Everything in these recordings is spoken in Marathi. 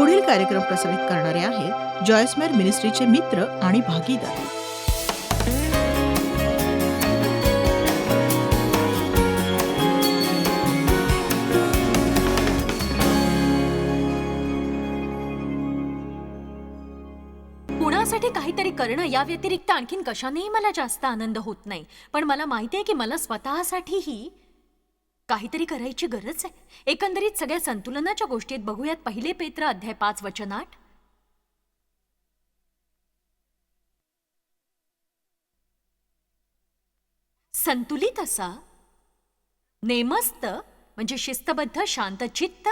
पुढील कार्यक्रम प्रसारित करणारे आहेत जॉयस्मेर मिनिस्ट्रीचे मित्र आणि भागीदार. कुणासाठी काहीतरी करणं या व्यतिरिक्त आणखीन कशानेही मला जास्त आनंद होत नाही. पण मला माहिती आहे की मला स्वतःसाठीही काहीतरी करायची गरज आहे. एकंदरीत सगळ्या संतुलनाच्या गोष्टीत बघूयात पहिले पेत्र अध्याय पाच वचनाट संतुलित असा नेमस्त म्हणजे शिस्तबद्ध शांतचित्त.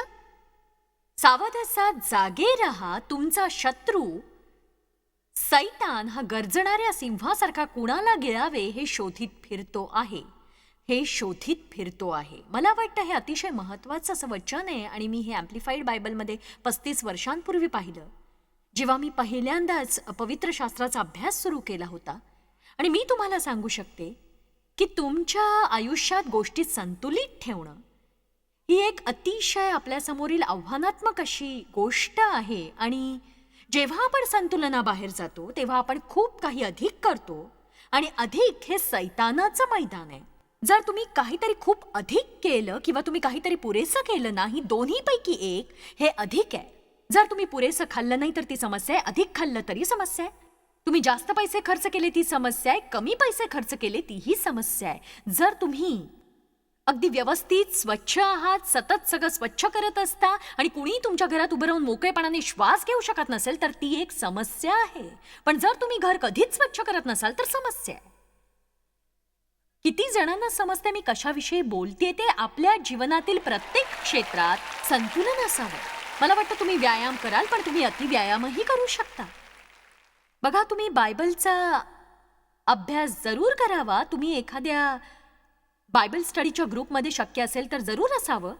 सावध असा जागे रहा तुमचा शत्रू. सैतान हा गरजणाऱ्या सिंहासारखा कुणाला गिळावे हे शोधित फिरतो आहे. हे शोधित फिरतो आहे. मला वाटतं हे अतिशय महत्त्वाचं असं वचन आहे आणि मी हे ॲम्प्लिफाईड बायबलमध्ये पस्तीस वर्षांपूर्वी पाहिलं. जेव्हा मी पहिल्यांदाच पवित्र शास्त्राचा अभ्यास सुरू केला होता. आणि मी तुम्हाला सांगू शकते की तुमच्या आयुष्यात गोष्टी संतुलित ठेवणं ही एक अतिशय आपल्यासमोरील आव्हानात्मक अशी गोष्ट आहे. आणि जेव्हा आपण संतुलनाबाहेर जातो तेव्हा आपण खूप काही अधिक करतो आणि अधिक हे सैतानाचं मैदान आहे. जर तुम्ही काहीतरी खूप अधिक केलं किंवा तुम्ही काहीतरी पुरेसं केलं नाही दोन्हीपैकी एक हे अधिक आहे. जर तुम्ही पुरेसं खाल्लं नाही तर ती समस्या आहे. अधिक खाल्लं तरी समस्या आहे. तुम्ही जास्त पैसे खर्च केले ती समस्या आहे. कमी पैसे खर्च केले तीही समस्या आहे. जर तुम्ही अगदी व्यवस्थित स्वच्छ आहात सतत सगळं स्वच्छ करत असता आणि कुणीही तुमच्या घरात उभं राहून मोकळेपणाने श्वास घेऊ शकत नसेल तर ती एक समस्या आहे. पण जर तुम्ही घर कधीच स्वच्छ करत नसाल तर समस्या आहे. किती जणांना समजते मी कशाविषयी बोलते ते आपल्या जीवनातील प्रत्येक क्षेत्रात संतुलन असावं. मला वाटतं तुम्ही व्यायाम कराल पण तुम्ही अतिव्यायामही करू शकता. बघा तुम्ही बायबलचा अभ्यास जरूर करावा. तुम्ही एखाद्या बायबल स्टडीच्या ग्रुपमध्ये शक्य असेल तर जरूर असावं.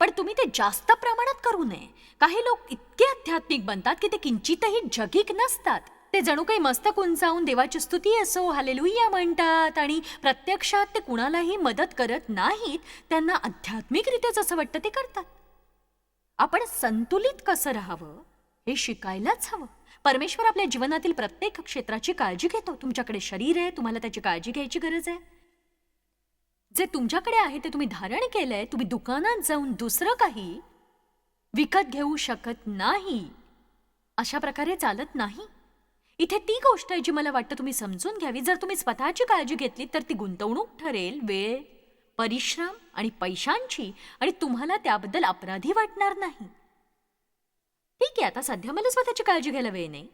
पण तुम्ही ते जास्त प्रमाणात करू नये. काही लोक इतके आध्यात्मिक बनतात की ते किंचितही जगिक नसतात. ते जणू काही मस्तक उंचावून देवाची स्तुती असो हालेलुया म्हणतात आणि प्रत्यक्षात ते कुणालाही मदत करत नाहीत त्यांना आध्यात्मिकरित्याच असं वाटतं ते करतात. आपण संतुलित कसं राहावं हे शिकायलाच हवं. परमेश्वर आपल्या जीवनातील प्रत्येक क्षेत्राची काळजी घेतो. तुमच्याकडे शरीर आहे तुम्हाला त्याची काळजी घ्यायची गरज आहे. जे तुमच्याकडे आहे ते तुम्ही धारण केलंय तुम्ही दुकानात जाऊन दुसरं काही विकत घेऊ शकत नाही अशा प्रकारे चालत नाही. इथे ती गोष्ट आहे जी मला वाटतं तुम्ही समजून घ्यावी. जर तुम्ही स्वतःची काळजी घेतली तर ती गुंतवणूक ठरेल वेळ परिश्रम आणि पैशांची. आणि तुम्हाला त्याबद्दल अपराधी वाटणार नाही. ठीक आहे आता सध्या मला स्वतःची काळजी घ्यायला वेळ नाही.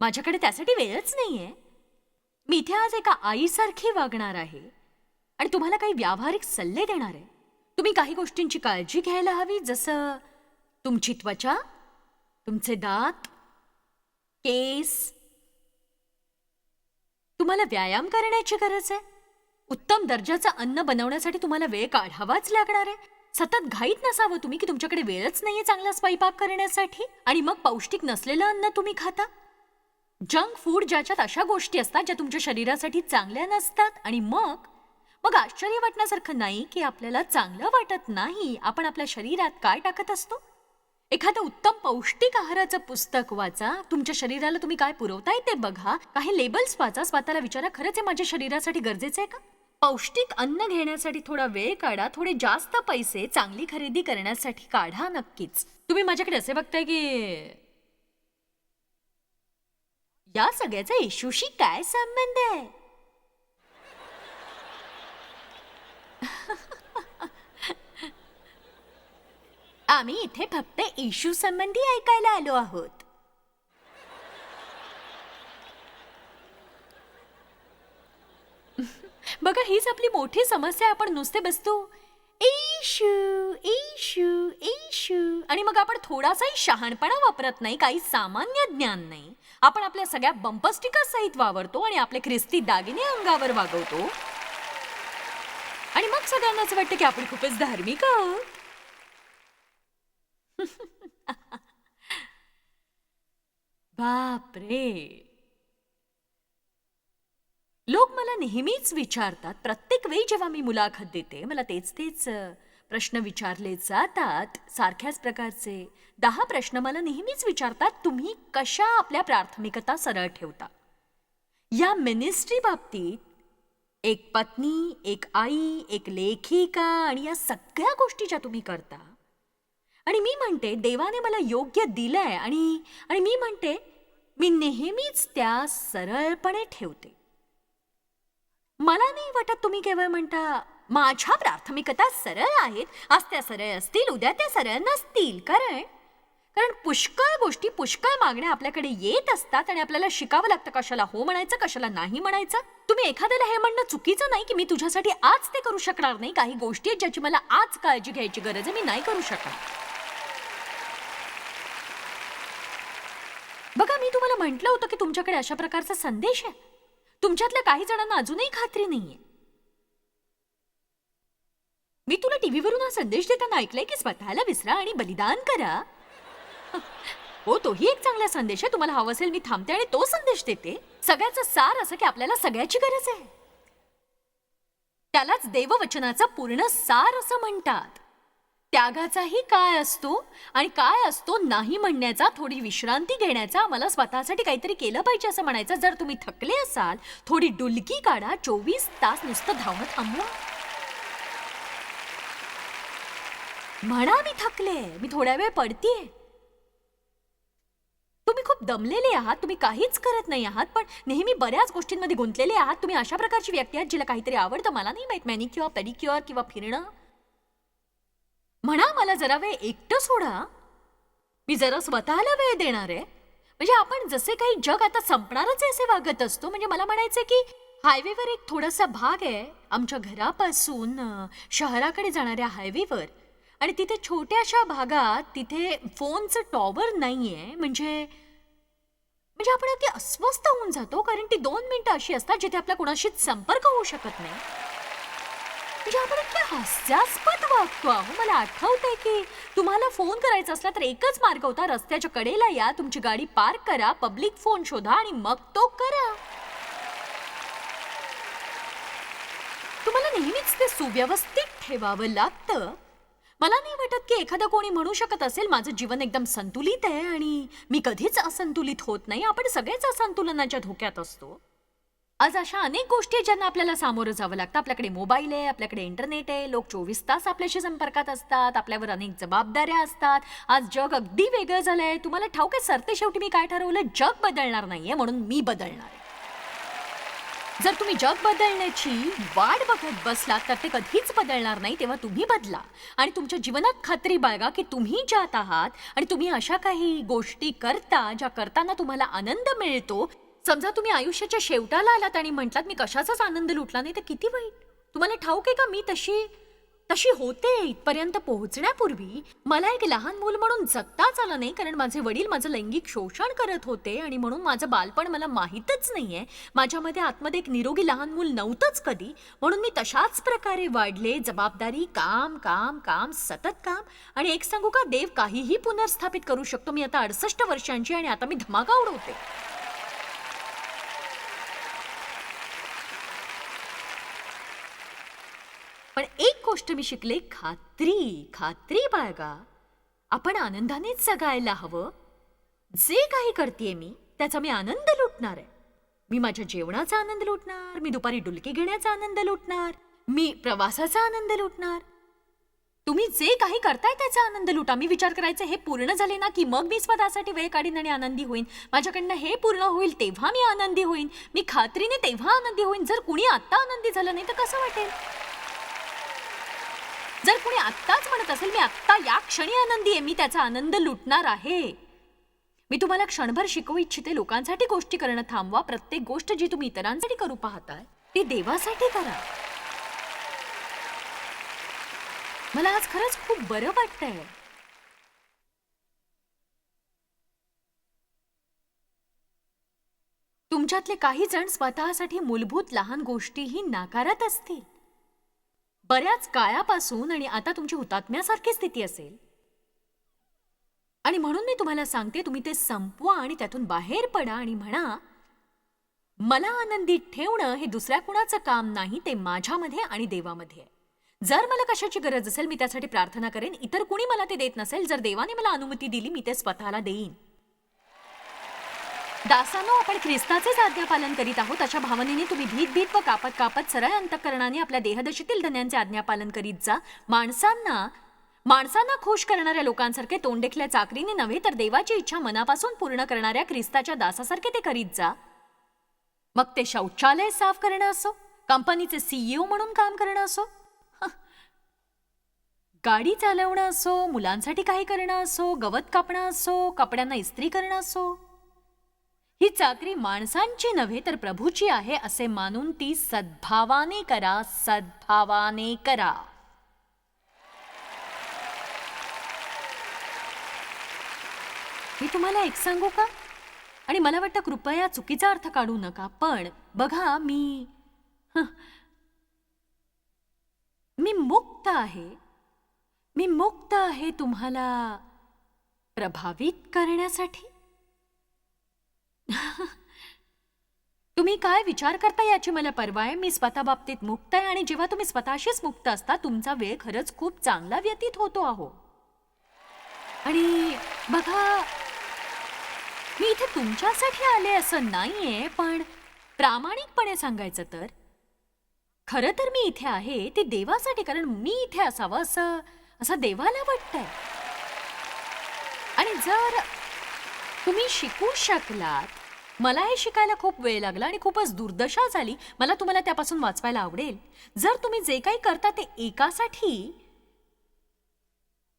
माझ्याकडे त्यासाठी वेळच नाहीये. मी इथे आज एका आईसारखी वागणार आहे. आणि तुम्हाला काही व्यावहारिक सल्ले देणार आहे. तुम्ही काही गोष्टींची काळजी घ्यायला हवी जसं तुमची त्वचा तुमचे दात केस तुम्हाला व्यायाम करण्याची गरज आहे? उत्तम दर्जाचं अन्न बनवण्यासाठी तुम्हाला वेळ काढावाच लागणार आहे? सतत घाईत नसावं तुम्ही की तुमच्याकडे वेळच नाहीये चांगला स्वयंपाक करण्यासाठी? आणि मग पौष्टिक नसलेलं अन्न तुम्ही खाता? जंक फूड ज्याच्यात अशा गोष्टी असतात ज्या तुमच्या शरीरासाठी चांगल्या नसतात. आणि मग? मग आश्चर्य वाटण्यासारखं नाही की आपल्याला चांगलं वाटत नाही. आपण आपल्या शरीरात काय टाकत असतो? एखादं उत्तम पौष्टिक आहाराचं पुस्तक वाचा. तुमच्या शरीराला तुम्ही काय पुरवताय ते बघा. काही लेबल्स वाचा. स्वतःला विचारा खरंच हे माझ्या शरीरासाठी गरजेचं आहे का? पौष्टिक अन्न घेण्यासाठी थोडा वेळ काढा. थोडे जास्त पैसे चांगली खरेदी करण्यासाठी काढा नक्कीच. तुम्ही माझ्याकडे असे बघताय की या सगळ्याचा इशूशी काय संबंध आहे? आम्ही इथे फक्त येशू संबंधी ऐकायला आलो आहोत. बघा हीच आपली मोठी समस्या आपण नुसते बसतो इशू इशू इशू. आणि मग आपण थोडासाही शहाणपणा वापरत नाही काही सामान्य ज्ञान नाही. आपण आपल्या सगळ्या बंपस्टिका सहित वावरतो आणि आपले ख्रिस्ती दागिने अंगावर वागवतो. आणि मग सगळ्यांनाच वाटतं की आपण खूपच धार्मिक आहोत. बापरे. लोक मला नेहमीच विचारतात प्रत्येक वेळी जेव्हा मी मुलाखत देते मला तेच तेच प्रश्न विचारले जातात सारख्याच प्रकारचे. दहा प्रश्न मला नेहमीच विचारतात तुम्ही कशा आपल्या प्राथमिकता सरळ ठेवता? या मिनिस्ट्री बाबतीत एक पत्नी एक आई एक लेखिका आणि या सगळ्या गोष्टी ज्या तुम्ही करता आणि मी म्हणते देवाने मला योग्य दिलंय आणि आणि मी म्हणते मी नेहमीच त्या सरळपणे ठेवते. मला नाही वाटत तुम्ही केवळ म्हणता माझ्या प्राथमिकता सरळ आहेत आज त्या सरळ असतील उद्या त्या सरळ नसतील. कारण कारण पुष्कळ गोष्टी पुष्कळ मागण्या आपल्याकडे येत असतात आणि आपल्याला शिकावं लागतं कशाला हो म्हणायचं कशाला नाही म्हणायचं. तुम्ही एखाद्याला हे म्हणणं चुकीचं नाही की मी तुझ्यासाठी आज ते करू शकणार नाही. काही गोष्टी आहेत ज्याची मला आज काळजी घ्यायची गरज आहे मी नाही करू शकणार. बघा मी तुम्हाला म्हटलं होतं की तुमच्याकडे अशा प्रकारचा संदेश आहे. तुमच्यातल्या काही जणांना अजूनही खात्री नाहीये. मी तुला टीव्हीवरून हा संदेश देताना ऐकलंय की स्वतःला विसरा आणि बलिदान करा. हो तोही एक चांगला संदेश आहे. तुम्हाला हवं असेल मी थांबते आणि तो संदेश देते. सगळ्याचं सार असं की आपल्याला सगळ्याची गरज आहे. त्यालाच देववचनाचा पूर्ण सार असं म्हणतात. त्यागाचाही काय असतो आणि काय असतो नाही म्हणण्याचा थोडी विश्रांती घेण्याचा मला स्वतःसाठी काहीतरी केलं पाहिजे असं म्हणायचं. जर तुम्ही थकले असाल थोडी डुलकी काढा चोवीस तास नुसतं धावणं थांबवा. म्हणा मी थकले मी थोड्या वेळ पडतीये. तुम्ही खूप दमलेले आहात तुम्ही काहीच करत नाही आहात पण नेहमी बऱ्याच गोष्टींमध्ये गुंतलेले आहात. तुम्ही अशा प्रकारची व्यक्ती आहात जिला काहीतरी आवडतं. मला नाही माहीत मॅनिक्युअर पेडिक्युअर किंवा फिरणं. म्हणा मला जरा वेळ एकटं सोडा. मी जरा स्वतःला वेळ देणार आहे. म्हणजे आपण जसे काही जग आता संपणारच आहे असे वागत असतो. म्हणजे मला म्हणायचं की हायवेवर एक थोडासा भाग आहे. आमच्या घरापासून शहराकडे जाणाऱ्या हायवेवर आणि तिथे छोट्याशा भागात तिथे फोनचं टॉवर नाही आहे म्हणजे म्हणजे आपण अगदी अस्वस्थ होऊन जातो. कारण ती दोन मिनटं अशी असतात जिथे आपला कोणाशीच संपर्क होऊ शकत नाही. म्हणजे इतके हास्यास्पद वागतो अहो मला आठवतंय की तुम्हाला फोन करायचा असला तर एकच मार्ग होता रस्त्याच्या कडेला या तुमची गाडी पार्क करा पब्लिक फोन शोधा आणि मग तो करा. तुम्हाला नेहमीच ते सुव्यवस्थित ठेवावं लागतं. मला नाही वाटत की एखादं कोणी म्हणू शकत असेल माझं जीवन एकदम संतुलित आहे आणि मी कधीच असंतुलित होत नाही. आपण सगळेच असंतुलनाच्या धोक्यात असतो. आज अशा अनेक गोष्टी आहेत ज्यांना आपल्याला सामोरं जावं लागतं. आपल्याकडे मोबाईल आहे आपल्याकडे इंटरनेट आहे लोक चोवीस तास आपल्याशी संपर्कात असतात आपल्यावर अनेक जबाबदाऱ्या असतात. आज जग अगदी वेगळं झालंय. तुम्हाला ठाऊक आहे सरते शेवटी मी काय ठरवलं? जग बदलणार नाहीये म्हणून मी बदलणार आहे. जर तुम्ही जग बदलण्याची वाट बघत बसलात तर ते कधीच बदलणार नाही तेव्हा तुम्ही बदला. आणि तुमच्या जीवनात खात्री बाळगा की तुम्ही ज्यात आहात आणि तुम्ही अशा काही गोष्टी करता ज्या करताना तुम्हाला आनंद मिळतो समजा तुम्ही आयुष्याच्या शेवटाला आलात आणि म्हटलात मी कशाचाच आनंद लुटला नाही तर किती वाईट? तुम्हाला ठाऊक आहे का? मी तशी तशी होते इथपर्यंत पोहोचण्यापूर्वी. मला एक लहान मूल म्हणून जगताच आलं नाही कारण माझे वडील माझं लैंगिक शोषण करत होते आणि म्हणून माझं बालपण मला माहीतच नाहीये. माझ्यामध्ये आतमध्ये एक निरोगी लहान मूल नव्हतंच कधी. म्हणून मी तशाच प्रकारे वाढले जबाबदारी काम काम काम सतत काम. आणि एक सांगू का देव काहीही पुनर्स्थापित करू शकतो. मी आता अडसष्ट वर्षांची आणि आता मी धमाका उडवते पण एक गोष्ट मी शिकले खात्री खात्री बाळगा. आपण आनंदानेच जगायला हवं. जे काही करते मी त्याचा मी आनंद लुटणार आहे. मी माझ्या जेवणाचा आनंद लुटणार मी दुपारी डुलकी घेण्याचा आनंद लुटणार मी प्रवासाचा आनंद लुटणार. तुम्ही जे काही करताय त्याचा आनंद लुटा. मी विचार करायचं हे पूर्ण झाले ना की मग मी स्वतःसाठी वेळ काढीन आणि आनंदी होईन? माझ्याकडनं हे पूर्ण होईल तेव्हा मी आनंदी होईन. मी खात्रीने तेव्हा आनंदी होईन. जर कुणी आत्ता आनंदी झालं नाही तर कसं वाटेल? जर कुणी आत्ताच म्हणत असेल मी आत्ता या क्षणी आनंदी आहे मी त्याचा आनंद लुटणार आहे. मी तुम्हाला क्षणभर शिकवू इच्छिते लोकांसाठी गोष्टी करणं थांबवा. प्रत्येक गोष्ट जी तुम्ही इतरांसाठी करू पाहताय ती देवासाठी करा. मला आज खरंच खूप बरं वाटतंय. तुमच्यातले काही जण स्वतःसाठी मूलभूत लहान गोष्टीही नाकारत असतील. बऱ्याच काळापासून आणि आता तुमची हुतात्म्यासारखी स्थिती असेल. आणि म्हणून मी तुम्हाला सांगते तुम्ही ते संपवा आणि त्यातून बाहेर पडा आणि म्हणा मला आनंदी ठेवणं हे दुसऱ्या कुणाचं काम नाही ते माझ्यामध्ये आणि देवामध्ये आहे. जर मला कशाची गरज असेल मी त्यासाठी प्रार्थना करेन. इतर कुणी मला ते देत नसेल जर देवाने मला अनुमती दिली मी ते स्वतःला देईन. दासानो आपण ख्रिस्ताचेच आज्ञापालन करीत आहोत. अशा भावनेने तुम्ही भीत भीत व कापत कापत सरळ अंतकरणाने आपल्या देहदशीतील धन्यांचे आज्ञापालन करीत जा. माणसांना माणसांना खुश करणाऱ्या लोकांसारखे तोंडेखल्या चाकरीने नव्हे तर देवाची इच्छा मनापासून पूर्ण करणाऱ्या ख्रिस्ताच्या दासासारखे ते करीत जा. मग ते शौचालय साफ करणं असो कंपनीचे सीईओ म्हणून काम करणं असो गाडी चालवणं असो मुलांसाठी काही करणं असो गवत कापणं असो कपड्यांना इस्त्री करणं असो ही चाकरी माणसांची नव्हे तर प्रभूची आहे असे मानून ती सद्भावाने करा सद्भावाने करा. मी तुम्हाला एक सांगू का? आणि मला वाटतं कृपया चुकीचा अर्थ काढू नका पण बघा मी मी मुक्त आहे. मी मुक्त आहे तुम्हाला प्रभावित करण्यासाठी? तुम्ही काय विचार करता याची मला परवा आहे? मी स्वतः बाबतीत मुक्त आहे आणि जेव्हा तुम्ही स्वतःशीच मुक्त असता तुमचा वेळ खरंच खूप चांगला व्यतीत होतो आहो आणि बघा मी इथे तुमच्यासाठी आले असं नाहीये पण प्रामाणिकपणे सांगायचं तर खरं तर मी इथे आहे ते देवासाठी कारण मी इथे असावं असं असं देवाला वाटतंय. आणि जर तुम्ही शिकू शकलात. मला हे शिकायला खूप वेळ लागला आणि खूपच दुर्दशा झाली. मला तुम्हाला त्यापासून वाचवायला आवडेल. जर तुम्ही जे काही करता ते एकासाठी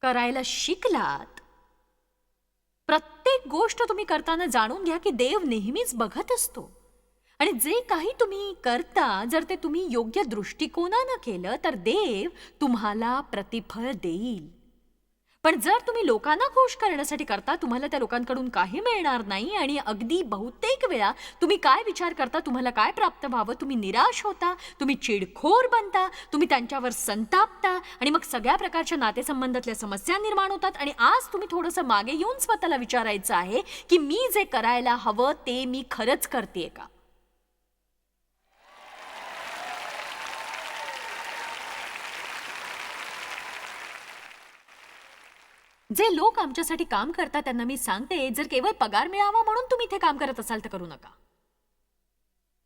करायला शिकलात प्रत्येक गोष्ट तुम्ही करताना जाणून घ्या की देव नेहमीच बघत असतो. आणि जे काही तुम्ही करता जर ते तुम्ही योग्य दृष्टिकोनानं केलं तर देव तुम्हाला प्रतिफळ देईल. पण जर तुम्ही लोकांना खुश करण्यासाठी करता तुम्हाला त्या लोकांकडून काही मिळणार नाही आणि अगदी बहुतेक वेळा तुम्ही काय विचार करता तुम्हाला काय प्राप्त व्हावं? तुम्ही निराश होता तुम्ही चिडखोर बनता तुम्ही त्यांच्यावर संतापता आणि मग सगळ्या प्रकारच्या नातेसंबंधातल्या समस्या निर्माण होतात आणि आज तुम्ही थोडंसं मागे येऊन स्वतःला विचारायचं आहे की मी जे करायला हवं ते मी खरंच करते का? जे लोक आमच्यासाठी काम करतात त्यांना मी सांगते जर केवळ पगार मिळावा म्हणून तुम्ही इथे काम करत असाल तर करू नका.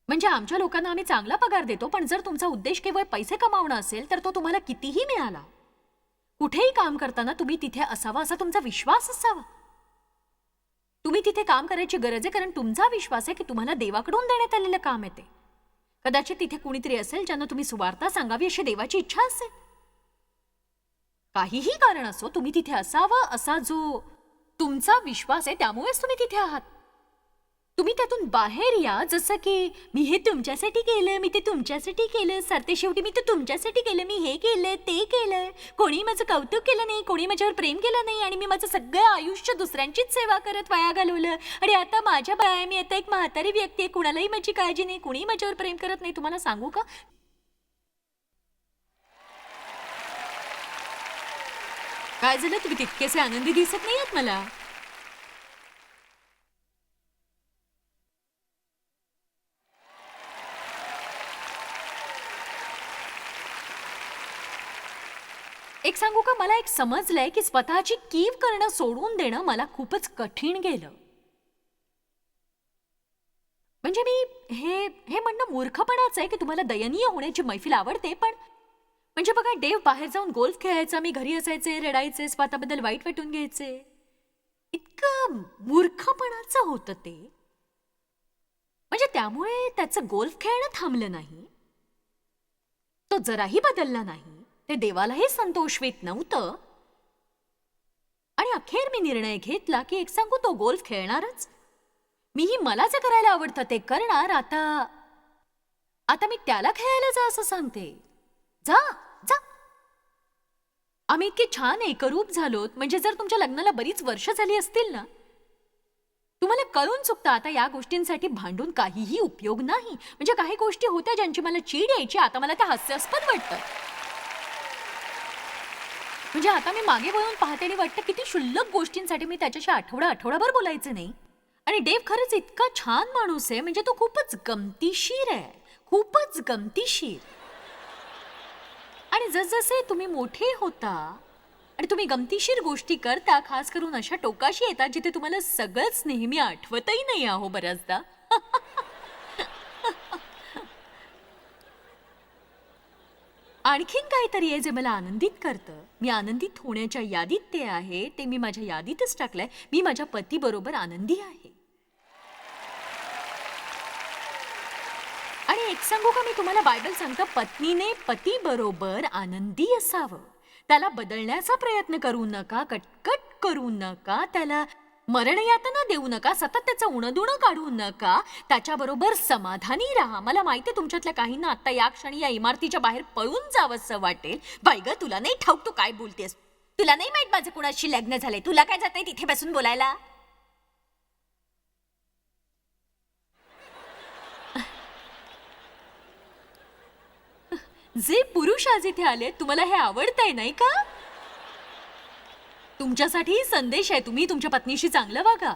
म्हणजे आमच्या लोकांना आम्ही चांगला पगार देतो पण जर तुमचा उद्देश केवळ पैसे कमावणं असेल तर तो तुम्हाला कितीही मिळाला. कुठेही काम करताना तुम्ही तिथे असावा असा तुमचा विश्वास असावा. तुम्ही तिथे काम करायची गरज आहे कारण तुमचा विश्वास आहे की तुम्हाला देवाकडून देण्यात आलेलं काम येते कदाचित तिथे कुणीतरी असेल ज्यांना तुम्ही सुवार्ता सांगावी अशी देवाची इच्छा असेल. काहीही कारण असो तुम्ही तिथे असावं असा जो तुमचा विश्वास आहे त्यामुळेच तुम्ही तिथे आहात. तुम्ही त्यातून बाहेर या जसं की मी हे तुमच्यासाठी केलं मी ते तुमच्यासाठी केलं सरते शेवटी मी ते तुमच्यासाठी केलं मी हे केलं ते केलं. कोणी माझं कौतुक केलं नाही कोणी माझ्यावर प्रेम केलं नाही आणि मी माझं सगळं आयुष्य दुसऱ्यांचीच सेवा करत वाया घालवलं. आणि आता माझ्या बाया मी आता एक म्हातारी व्यक्ती आहे कुणालाही माझी काळजी नाही कुणीही माझ्यावर प्रेम करत नाही. तुम्हाला सांगू का? काय झालं तुम्ही तितकेसे आनंदी दिसत नाहीयेत मला? एक सांगू का मला एक समजलंय की स्वतःची कीव करणं सोडून देणं मला खूपच कठीण गेलं. म्हणजे मी हे हे म्हणणं मूर्खपणाच आहे की तुम्हाला दयनीय होण्याची मैफिल आवडते पण म्हणजे बघा देव बाहेर जाऊन गोल्फ खेळायचा मी घरी असायचे रडायचे स्वतःबद्दल वाईट वाटून घ्यायचे. इतकं मूर्खपणाचं होतं ते. म्हणजे त्यामुळे त्याचं गोल्फ खेळणं थांबलं नाही. तो जराही बदलला नाही. ते देवालाही संतोषवीत नव्हतं. आणि अखेर मी निर्णय घेतला की एक सांगू तो गोल्फ खेळणारच. मीही मला जे करायला आवडतं ते करणार. आता आता मी त्याला खेळायला जा असं सांगते. जा जा. आम्ही इतके छान एकरूप झालोत म्हणजे जर तुमच्या लग्नाला बरीच वर्ष झाली असतील ना? तुम्हाला कळून चुकतं आता या गोष्टींसाठी भांडून काहीही उपयोग नाही. म्हणजे काही गोष्टी होत्या ज्यांची मला चीड यायची आता मला त्या हास्यास्पद वाटतं. म्हणजे आता मी मागे वळून पाहते आणि वाटतं किती क्षुल्लक गोष्टींसाठी मी त्याच्याशी आठवडा आठवडाभर बोलायचं नाही. आणि देव खरंच इतका छान माणूस आहे म्हणजे तो खूपच गमतीशीर आहे. खूपच गमतीशीर. आणि जसजसे तुम्ही मोठे होता आणि तुम्ही गमतीशीर गोष्टी करता खास करून अशा टोकाशी येतात जिथे तुम्हाला सगळंच नेहमी आठवतही नाही आहो बऱ्याचदा. आणखीन काहीतरी आहे जे मला आनंदित करतं. मी आनंदित होण्याच्या यादीत ते आहे ते मी माझ्या यादीतच टाकलंय. मी माझ्या पतीबरोबर आनंदी आहे आणि एक सांगू का? मी तुम्हाला बायबल सांगतं पत्नीने पती बरोबर आनंदी असावं. त्याला बदलण्याचा प्रयत्न करू नका कटकट करू नका त्याला मरणयातना देऊ नका सतत त्याचं उणदुणं काढू नका त्याच्याबरोबर समाधानी राहा. मला माहिती तुमच्यातल्या काहींना आता या क्षणी या इमारतीच्या बाहेर पळून जावंसं वाटेल. बाई ग तुला नाही ठाऊक तू काय बोलतेस? तुला नाही माहीत माझं कुणाशी लग्न झालंय? तुला काय जातंय तिथे बसून बोलायला? जे पुरुष आज इथे आले तुम्हाला हे आवडतंय नाही का? तुमच्यासाठी संदेश आहे तुम्ही तुमच्या पत्नीशी चांगलं वागा.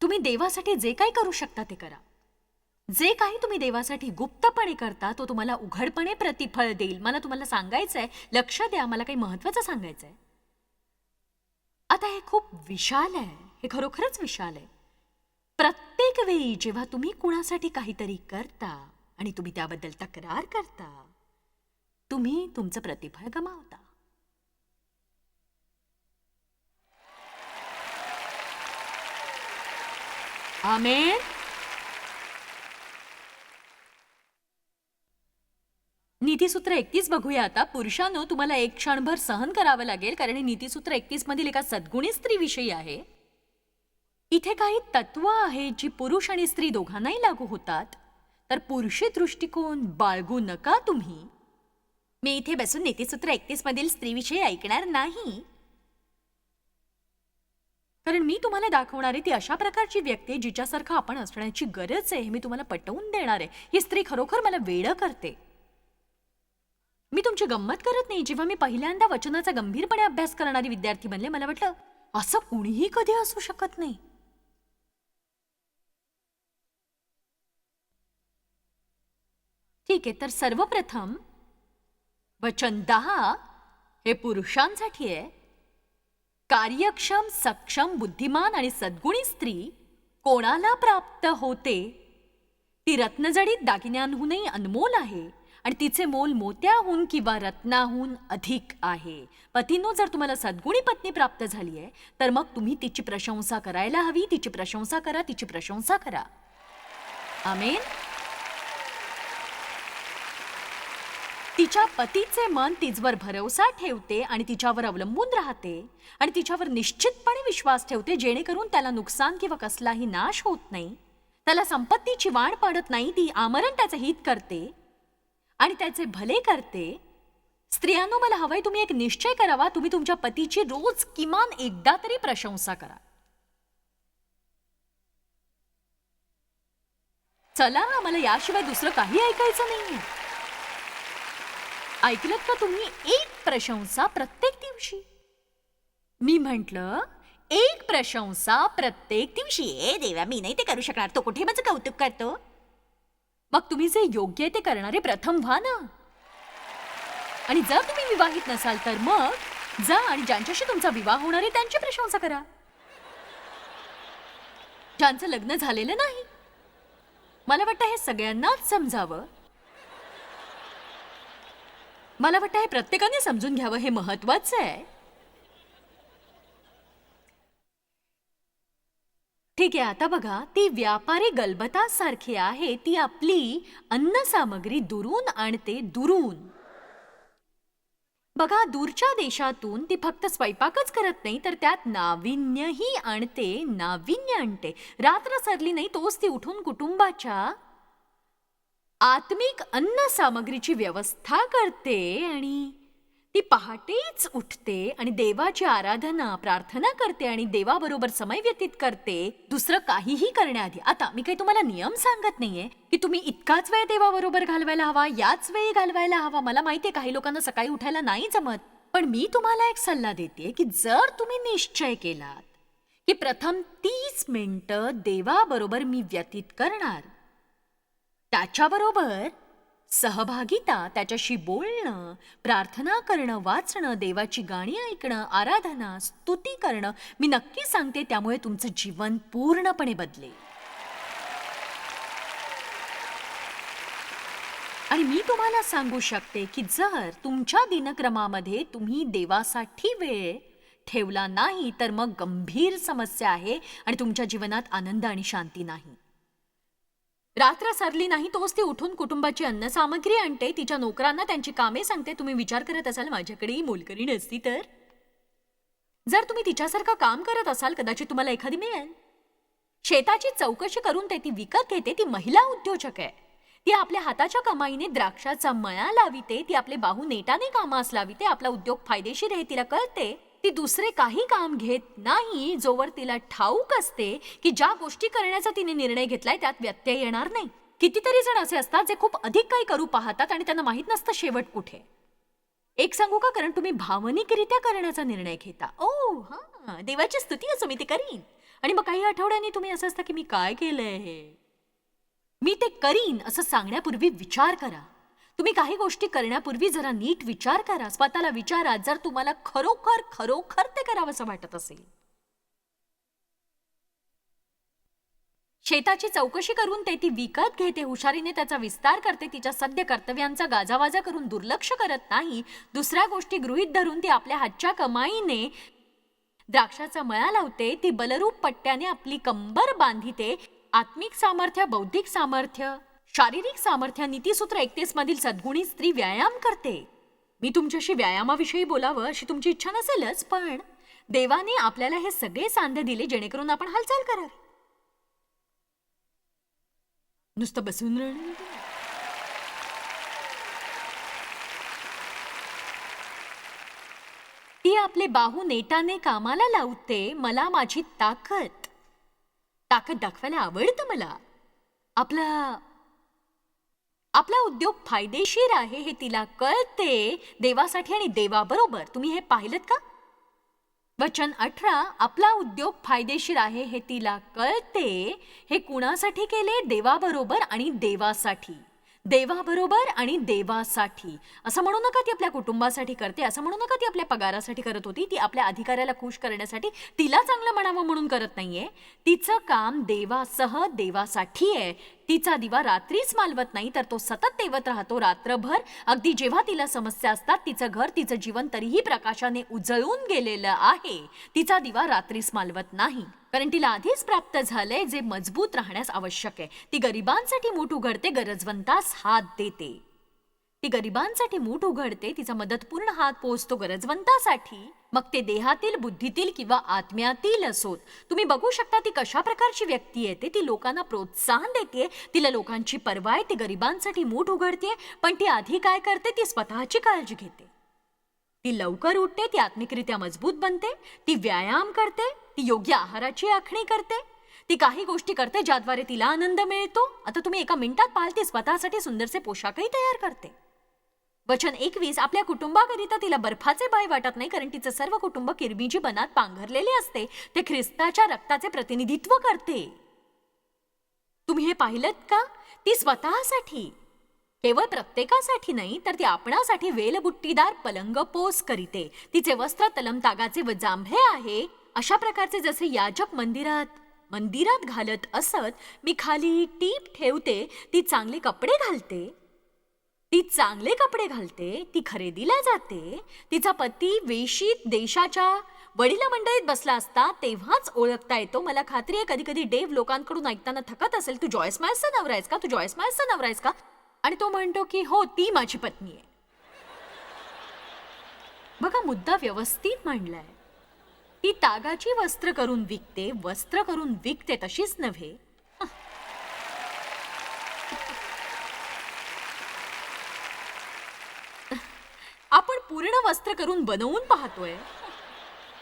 तुम्ही देवासाठी जे काही करू शकता ते करा. जे काही तुम्ही देवासाठी गुप्तपणे करता तो तुम्हाला उघडपणे प्रतिफळ देईल. मला तुम्हाला सांगायचंय लक्ष द्या मला काही महत्वाचं सांगायचंय. आता हे खूप विशाल आहे हे खरोखरच विशाल आहे. प्रत्येक वेळी जेव्हा तुम्ही कुणासाठी काहीतरी करता आणि तुम्ही त्याबद्दल तक्रार करता तुम्ही तुमचं प्रतिफळ गमावता. आमेर नीतीसूत्र एकतीस बघूया आता. पुरुषांनो तुम्हाला एक क्षणभर सहन करावं लागेल कारण हे नीतीसूत्र एकतीस मधील एका सद्गुणी स्त्रीविषयी आहे. इथे काही तत्व आहेत जी पुरुष आणि स्त्री दोघांनाही लागू होतात. तर पुरुषी दृष्टिकोन बाळगू नका तुम्ही. मी इथे बसून नीतीसूत्र एकतीस मधील स्त्रीविषयी ऐकणार नाही. कारण मी तुम्हाला दाखवणारी ती अशा प्रकारची व्यक्ती आहे जिच्यासारखं आपण असण्याची गरज आहे. हे मी तुम्हाला पटवून देणार आहे. ही स्त्री खरोखर मला वेळ करते. मी तुमची गंमत करत नाही. जेव्हा मी पहिल्यांदा वचनाचा गंभीरपणे अभ्यास करणारी विद्यार्थी बनले मला वाटलं असं कुणीही कधी असू शकत नाही. ठीक आहे तर सर्वप्रथम वचन दहा हे पुरुषांसाठी आहे. कार्यक्षम सक्षम बुद्धिमान आणि सद्गुणी स्त्री कोणाला प्राप्त होते? ती रत्नजडीत दागिन्यांहूनही अनमोल आहे आणि तिचे मोल मोत्याहून किंवा रत्नाहून अधिक आहे. पतीनो जर तुम्हाला सद्गुणी पत्नी प्राप्त झाली आहे तर मग तुम्ही तिची प्रशंसा करायला हवी. तिची प्रशंसा करा तिची प्रशंसा करा. आमेन. तिच्या पतीचे मन तिचवर भरवसा ठेवते आणि तिच्यावर अवलंबून राहते आणि तिच्यावर निश्चितपणे विश्वास ठेवते जेणेकरून त्याला नुकसान किंवा कसलाही नाश होत नाही. त्याला संपत्तीची वाढ पडत नाही ती आमरण त्याचं हित करते आणि त्याचे भले करते. स्त्रियांनो मला हवंय तुम्ही एक निश्चय करावा तुम्ही तुमच्या पतीची रोज किमान एकदा तरी प्रशंसा करा. चला आम्हाला याशिवाय दुसरं काही ऐकायचं नाही ऐकलं का तुम्ही एक प्रशंसा प्रत्येक दिवशी? मी म्हंटल एक प्रशंसा प्रत्येक दिवशी. ए देवा मी नाही ते करू शकणार. तो कुठे माझं कौतुक करतो? मग तुम्ही जे योग्य आहे ते करणारे प्रथम व्हा ना. आणि जर तुम्ही विवाहित नसाल तर मग जा आणि ज्यांच्याशी तुमचा विवाह होणार आहे त्यांची प्रशंसा करा. ज्यांचं लग्न झालेलं नाही. मला वाटतं हे सगळ्यांनाच समजावं. मला वाटतं हे प्रत्येकाने समजून घ्यावं हे महत्वाचं आहे. ठीक आहे आता बघा ती व्यापारी गलबतासारखी आहे ती आपली अन्न सामग्री दुरून आणते दुरून. बघा दूरच्या देशातून ती फक्त स्वयंपाकच करत नाही तर त्यात नाविन्यही आणते नाविन्य आणते. रात्र सरली नाही तोच ती उठून कुटुंबाच्या आत्मिक अन्न सामग्रीची व्यवस्था करते आणि ती पहाटेच उठते आणि देवाची आराधना प्रार्थना करते आणि देवाबरोबर समय व्यतीत करते. दुसरं काहीही करण्याआधी. आता मी काही तुम्हाला नियम सांगत नाहीये की तुम्ही इतकाच वेळ देवाबरोबर घालवायला हवा याच वेळी घालवायला हवा. मला माहितीये काही लोकांना सकाळी उठायला नाही जमत. पण मी तुम्हाला एक सल्ला देते की जर तुम्ही निश्चय केलात की प्रथम तीस मिनिटं देवाबरोबर मी व्यतीत करणार त्याच्याबरोबर सहभागिता त्याच्याशी बोलणं प्रार्थना करणं वाचणं देवाची गाणी ऐकणं आराधना स्तुती करणं मी नक्की सांगते त्यामुळे तुमचं जीवन पूर्णपणे बदलेल. आणि मी तुम्हाला सांगू शकते की जर तुमच्या दिनक्रमामध्ये तुम्ही देवासाठी वेळ ठेवला नाही तर मग गंभीर समस्या आहे आणि तुमच्या जीवनात आनंद आणि शांती नाही. रात्र सरली नाही तोच ती उठून कुटुंबाची अन्नसामग्री आणते. तिच्या नोकरांना त्यांची कामे सांगते. तुम्ही विचार करत असाल माझ्याकडेही मोलकरी नसती तर? जर तुम्ही तिच्यासारखं काम करत असाल कदाचित तुम्हाला एखादी मिळेल. शेताची चौकशी करून ते ती विकत घेते. ती महिला उद्योजक आहे. ती आपल्या हाताच्या कमाईने द्राक्षाचा मळा लाविते. ती आपले बाहू नेटाने कामास लाविते. आपला उद्योग फायदेशीर आहे तिला कळते. ती दुसरे काही काम घेत नाही जोवर तिला ठाऊक असते की ज्या गोष्टी करण्याचा तिने निर्णय घेतलाय त्यात व्यत्यय येणार नाही. कितीतरी जण असे असतात जे खूप अधिक काही करू पाहतात आणि त्यांना माहीत नसतं शेवट कुठे. एक सांगू का? कारण तुम्ही भावनिकरित्या करण्याचा निर्णय घेता. ओ हा देवाची स्तुती असो मी ते करीन. आणि मग काही आठवड्यांनी तुम्ही असं असता की मी काय केलंय हे? मी ते करीन असं सांगण्यापूर्वी विचार करा. तुम्ही काही गोष्टी करण्यापूर्वी जरा नीट विचार करा. स्वतःला विचारा. जर तुम्हाला खरोखर खरोखर ते करावंसं वाटत असेल. शेताची चौकशी करून ते ती विकत घेते. हुशारीने त्याचा विस्तार करते. तिच्या सद्य कर्तव्यांचा गाजावाजा करून दुर्लक्ष करत नाही. दुसऱ्या गोष्टी गृहीत धरून ती आपल्या हातच्या कमाईने द्राक्षाचा मळा लावते. ती बलरूप पट्ट्याने आपली कंबर बांधिते. आत्मिक सामर्थ्य बौद्धिक सामर्थ्य शारीरिक सामर्थ्य नीतीसूत्र एकतीस मधील सद्गुणी स्त्री व्यायाम करते. मी तुमच्याशी व्यायामाविषयी बोलावं अशी तुमची इच्छा नसेलच पण देवाने आपल्याला हे सगळे सांधे दिले जेणेकरून आपण हालचाल करावी. नुसतं बसून राहणं ती आपले बाहू नेटाने कामाला लावते मला माझी ताकद. ताकद दाखवायला आवडतं मला. आपला आपला उद्योग फायदेशीर आहे हे तिला कळते देवासाठी आणि देवाबरोबर. तुम्ही हे पाहिलं का? वचन अठरा आपला उद्योग फायदेशीर आहे हे तिला कळते. हे कुणासाठी केले? देवाबरोबर आणि देवासाठी. देवाबरोबर आणि देवासाठी. असं म्हणू नका ती आपल्या कुटुंबासाठी करते असं म्हणू नका ती आपल्या पगारासाठी करत होती. ती आपल्या अधिकाऱ्याला खुश करण्यासाठी तिला चांगलं म्हणावं म्हणून करत नाहीये. तिचं काम देवासह देवासाठी आहे तिचा दिवा रात्रीच मालवत नाही तर तो सतत तेवत राहतो. रात्रभर अगदी जेव्हा तिला समस्या असतात तिचं घर तिचं जीवन तरीही प्रकाशाने उजळून गेलेलं आहे. तिचा दिवा रात्रीच मालवत नाही. कारण तिला आधीच प्राप्त झालंय जे मजबूत राहण्यास आवश्यक आहे. ती गरिबांसाठी मूठ उघडते गरजवंतास हात देते. ती गरिबांसाठी मूठ उघडते तिचा मदतपूर्ण हात पोहोचतो गरजवंतासाठी. मग ते देहातील बुद्धीतील किंवा आत्म्यातील असोत. तुम्ही बघू शकता ती कशा प्रकारची व्यक्ती येते ती. लोकांना प्रोत्साहन देते. तिला लोकांची पर्वा आहे ती गरिबांसाठी मूठ उघडते पण ती आधी काय करते ती स्वतःची काळजी घेते. ती लवकर उठते ती आत्मिकरित्या मजबूत बनते ती व्यायाम करते ती योग्य आहाराची आखणी करते. ती काही गोष्टी करते ज्याद्वारे तिला आनंद मिळतो. आता तुम्ही एका मिनिटात पाहाल ती स्वतःसाठी सुंदरसे पोशाखही तयार करते. वचन एकवीस आपल्या कुटुंबाकरिता तिला बर्फाचे भय वाटत नाही कारण तिचं सर्व कुटुंब किरबीजी बनात पांघरलेले असते. ते ख्रिस्ताच्या रक्ताचे प्रतिनिधित्व करते. तुम्ही हे पाहिलं का? ती स्वतःसाठी. केवळ प्रत्येकासाठी नाही तर ती आपणासाठी वेलबुट्टीदार पलंग पोस करीते. तिचे वस्त्र तलमतागाचे व जांभळे आहे. अशा प्रकारचे जसे याजक मंदिरात मंदिरात घालत असत मी खाली टीप ठेवते ती चांगले कपडे घालते. ती चांगले कपडे घालते ती खरेदीला जाते. तिचा पती वेशीत देशाच्या वडील मंडळीत बसला असता तेव्हाच ओळखता येतो. मला खात्री आहे कधी कधी डेव लोकांकडून ऐकताना थकत असेल. तू जॉयस मायसचा नवरा आहेस का? तू जॉयस मायसचा नवरा आहेस का? आणि तो म्हणतो की हो ती माझी पत्नी आहे. बघा मुद्दा व्यवस्थित मांडलाय. ती तागाची वस्त्र करून विकते वस्त्र करून विकते तशीच नव्हे आपण पूर्ण वस्त्र करून बनवून पाहतोय.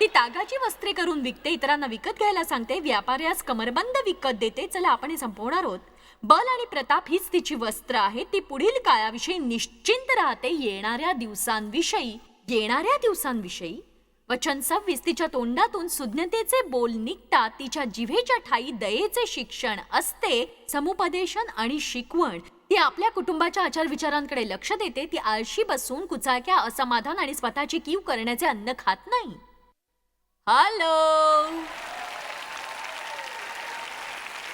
ती तागाची वस्त्रे करून विकते इतरांना विकत घ्यायला सांगते व्यापाऱ्यास कमरबंद विकत देते. चला आपण हे संपवणार आहोत. बल आणि प्रताप हीच तिची वस्त्र आहे. ती पुढील काळाविषयी निश्चिंत राहते. येणाऱ्या दिवसांविषयी येणाऱ्या दिवसांविषयी. वचन सव्वीस तिच्या तोंडातून सुज्ञतेचे बोल निघतात. तिच्या जिभेच्या ठाई दयेचे शिक्षण असते. समुपदेशन आणि शिकवण. ती आपल्या कुटुंबाच्या आचार विचारांकडे लक्ष देते ती आळशी बसून कुचाक्या असमाधान आणि स्वतःची कीव करण्याचे अन्न खात नाही. हॅलो!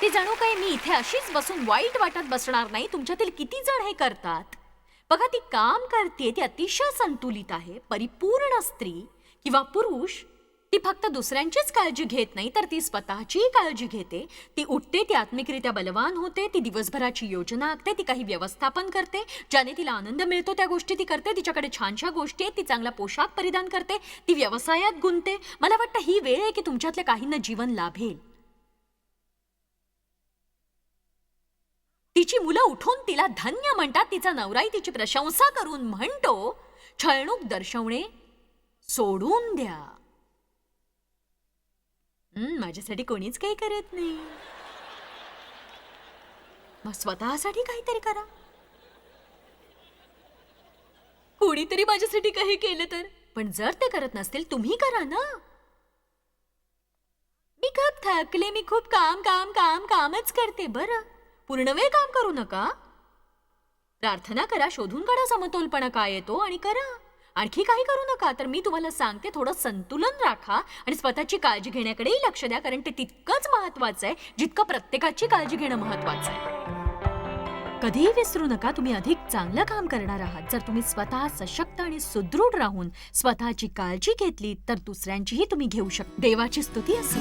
ती जणू काही मी इथे अशीच बसून वाईट वाटत बसणार नाही तुमच्यातील किती जण हे करतात? बघा ती काम करते ती अतिशय संतुलित आहे परिपूर्ण स्त्री किंवा पुरुष ती फक्त दुसऱ्यांचीच काळजी घेत नाही तर ती स्वतःचीही काळजी घेते. ती उठते ती आत्मिकरित्या बलवान होते ती दिवसभराची योजना आखते ती काही व्यवस्थापन करते. ज्याने तिला आनंद मिळतो त्या गोष्टी ती करते. तिच्याकडे छानशा गोष्टी आहेत ती चांगला पोशाख परिधान करते ती व्यवसायात गुंतते. मला वाटतं ही वेळ आहे की तुमच्यातल्या काहींना जीवन लाभेल. तिची मुलं उठून तिला धन्य म्हणतात तिचा नवराई तिची प्रशंसा करून म्हणतो छळणूक दर्शवणे सोडून द्या. हं, माझ्यासाठी कोणीच काही करत नाही. मग स्वतःसाठी काहीतरी करा. कोणीतरी माझ्यासाठी काही केलं तर. पण जर ते करत नसतील तुम्ही करा ना. मी खूप थकले मी खूप काम काम काम कामच करते बरं. पूर्ण वेळ काम करू नका. प्रार्थना करा शोधून काढा समतोलपणा काय येतो आणि करा. आणखी काही करू नका. तर मी तुम्हाला सांगते थोडं संतुलन राखा आणि स्वतःची काळजी घेण्याकडेही लक्ष द्या कारण ते तितकंच महत्वाचं आहे जितकं प्रत्येकाची काळजी घेणं महत्वाचं आहे. कधीही विसरू नका तुम्ही अधिक चांगलं काम करणार आहात. जर तुम्ही स्वतः सशक्त आणि सुदृढ राहून स्वतःची काळजी घेतली तर दुसऱ्यांचीही तुम्ही घेऊ शकता देवाची स्तुती असो